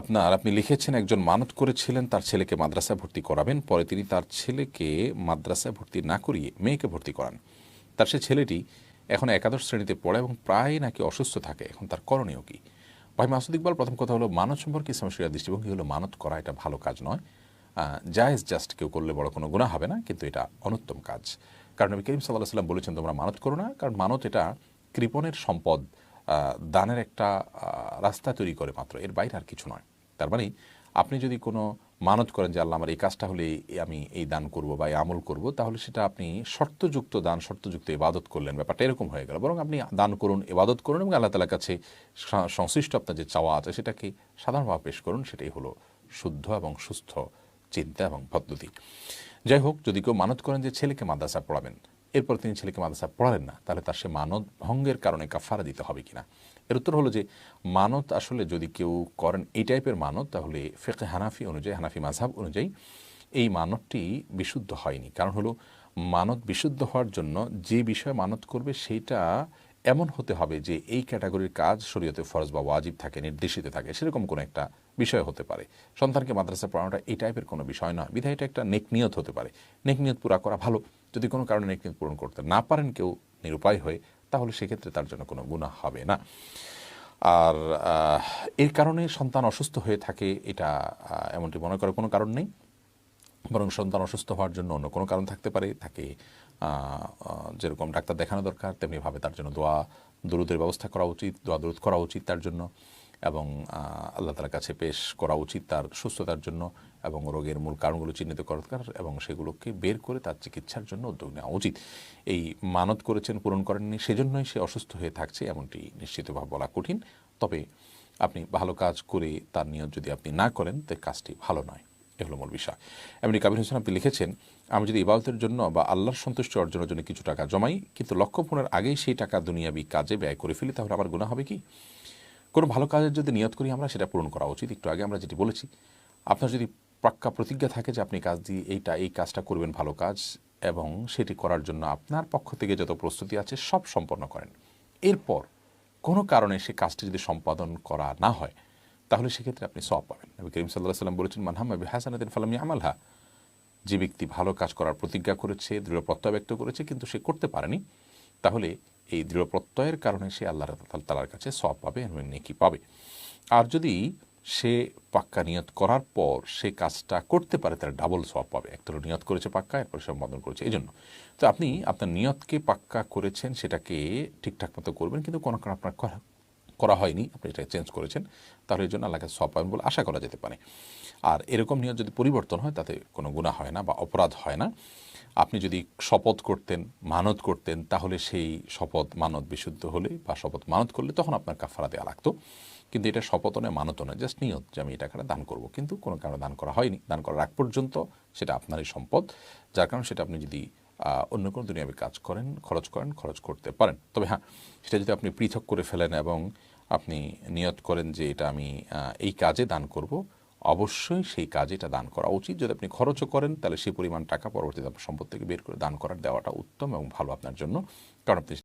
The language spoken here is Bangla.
আপনার, আপনি লিখেছেন, একজন মানত করেছিলেন, তার ছেলেকে মাদ্রাসায় ভর্তি করাবেন, পরে তিনি তার ছেলেকে মাদ্রাসায় ভর্তি না করিয়ে মেয়েকে ভর্তি করান। তার সে ছেলেটি এখন একাদশ শ্রেণীতে পড়ে এবং প্রায় নাকি অসুস্থ থাকে। এখন তার করণীয় কি? ভাই, মাসুদ ইকবাল, প্রথম কথা হলো, মানত সম্পর্কে ইসলামের শরিয়ার দৃষ্টিভঙ্গি হলো, মানত করা এটা ভালো কাজ নয়। জায়েজ জাস্ট কেউ করলে বড় কোনো গুণা হবে না, কিন্তু এটা অনুত্তম কাজ। কারণ নবী করিম সাল্লাহ সাল্লাম বলেছেন, তোমরা মানত করো না, কারণ মানত এটা কৃপণের সম্পদ। দানের একটা রাস্তা তৈরি করে মাত্র। এর বাইরে আর কিছু নয়। তার মানে আপনি যদি কোনো মানত করেন যে, আল্লাহ, আমার এই কাজটা হলে আমি এই দান করব বা এই আমল করব, তাহলে সেটা আপনি শর্তযুক্ত দান, শর্তযুক্ত ইবাদত করলেন। ব্যাপারটা এরকম হয়ে গেল। বরং আপনি দান করুন, ইবাদত করুন এবং আল্লাহ তালার কাছে সংশ্লিষ্ট আপনার যে চাওয়া আছে, সেটাকে সাধারণভাবে পেশ করুন। সেটাই হলো শুদ্ধ এবং সুস্থ চিন্তা এবং পদ্ধতি। যাই হোক, যদি কেউ মানত করেন যে, ছেলেকে মাদ্রাসা পড়াবেন এরপর তিনি ছেলেকে মাদ্রাসা পড়ালেন না, তাহলে তার সে মানত ভঙ্গের কারণে কাফারা দিতে হবে কিনা? এর উত্তর হলো যে, মানত আসলে যদি কেউ করেন এই টাইপের মানত, তাহলে ফেকে হানাফি অনুযায়ী, হানাফি মাঝহাব অনুযায়ী এই মানতটি বিশুদ্ধ হয়নি। কারণ হলো, মানত বিশুদ্ধ হওয়ার জন্য যে বিষয়ে মানত করবে সেইটা এমন হতে হবে যে এই ক্যাটাগরির কাজ শরীয়তে ফরজ বা ওয়াজিব থাকে, নির্দেশিত থাকে, সেরকম কোনো একটা বিষয় হতে পারে। সন্তানকে মাদ্রাসা পড়ানোটা এই টাইপের কোনো বিষয় নয়। বিধায় এটা একটা নেক নিয়ত হতে পারে। নেক নিয়ত পুরা করা ভালো। যদি কোনো কারণে নেক নিয়ত পূরণ করতে না পারেন, কেউ নিরুপায় হয়ে, তাহলে সেক্ষেত্রে তার জন্য কোনো গুণা হবে না। আর এর কারণে সন্তান অসুস্থ হয়ে থাকে, এটা এমনটি মনে করার কোনো কারণ নেই। বরং সন্তান অসুস্থ হওয়ার জন্য অন্য কোনো কারণ থাকতে পারে। তাকে যেরকম ডাক্তার দেখানো দরকার, তেমনিভাবে তার জন্য দোয়া, দরুদের ব্যবস্থা করা উচিত, দোয়া দরুদ করা উচিত তার জন্য। এবং আল্লাহ তালার কাছে পেশ করা উচিত তার সুস্থতার জন্য এবং রোগের মূল কারণগুলো চিহ্নিত করা দরকার এবং সেগুলোকে বের করে তার চিকিৎসার জন্য উদ্যোগ নেওয়া উচিত। এই মানত করেছেন, পূরণ করেননি, সেজন্যই সে অসুস্থ হয়ে থাকছে এমনটি নিশ্চিতভাবে বলা কঠিন। তবে আপনি ভালো কাজ করে তার নিয়ত যদি আপনি না করেন তো কাজটি ভালো নয়। এ হলো মূল বিষয়। এমনি কাবির হোসেন আপনি লিখেছেন, আমি যদি ইবাদতের জন্য বা আল্লাহর সন্তুষ্টি অর্জনের জন্য কিছু টাকা জমাই, কিন্তু লক্ষ্য পূরণের আগেই সেই টাকা দুনিয়াবি কাজে ব্যয় করে ফেলি, তাহলে আমার গুণা হবে কি? কোনো ভালো কাজের যদি নিয়ত করি আমরা, সেটা পূরণ করা উচিত। একটু আগে আমরা যেটি বলেছি, আপনার যদি পাক্কা প্রতিজ্ঞা থাকে যে আপনি কাজ দিয়ে এইটা, এই কাজটা করবেন ভালো কাজ, এবং সেটি করার জন্য আপনার পক্ষ থেকে যত প্রস্তুতি আছে, সব সম্পন্ন করেন। এরপর কোনো কারণে সে কাজটি যদি সম্পাদন করা না হয়, তাহলে সেক্ষেত্রে আপনি সব পাবেন। নবী করিম সাল্লাহ সাল্লাম বলেছেন মানহাম্মা হাসানাদিন ফালামি আমালহা যে ব্যক্তি ভালো কাজ করার প্রতিজ্ঞা করেছে, দৃঢ় প্রত্যয় ব্যক্ত করেছে, কিন্তু সে করতে পারেনি, তাহলে এই দৃঢ় প্রত্যয়ের কারণে সে আল্লাহ তালার কাছে সব পাবে এবং নেকি পাবে। আর যদি সে পাক্কা নিয়ত করার পর সে কাজটা করতে পারে তার ডাবল সব পাবে। একটা নিয়ত করেছে পাক্কা, এরপর সম্পাদন করেছে। এই জন্য তো আপনি আপনার নিয়তকে পাক্কা করেছেন, সেটাকে ঠিকঠাক মতো করবেন, কিন্তু কোনো কারণ আপনার করা করা হয়নি, আপনি এটা চেঞ্জ করেছেন, তাহলে এই জন্য আল্লাহকে সব পাবেন বলে আশা করা যেতে পারে। আর এরকম নিয়ত যদি পরিবর্তন হয়, তাতে কোনো গুণা হয় না বা অপরাধ হয় না। আপনি যদি শপথ করতেন, মানত করতেন, তাহলে সেই শপথ মানত বিশুদ্ধ হলে বা শপথ মানত করলে তখন আপনার কাফারা দেওয়া লাগতো। কিন্তু এটা শপথ নয়, মানত নয়, জাস্ট নিয়ত যে আমি এই টাকাটা দান করব। কিন্তু কোনো কারণে দান করা হয়নি। দান করার আগ পর্যন্ত সেটা আপনারই সম্পদ, যার কারণে সেটা আপনি যদি অন্য কোনো দুনিয়াবী কাজ করেন, খরচ করেন, খরচ করতে পারেন। তবে হ্যাঁ সেটা যদি আপনি পৃথক করে ফেলেন এবং আপনি নিয়ত করেন যে এটা আমি এই কাজে দান করব অবশ্যই সেই কাজে এটা দান করা উচিত। যদি আপনি খরচও করেন, তাহলে সেই পরিমাণ টাকা পরবর্তীতে আপনার সম্পদ থেকে বের করে দান করার দেওয়াটা উত্তম এবং ভালো আপনার জন্য। কারণ আপনি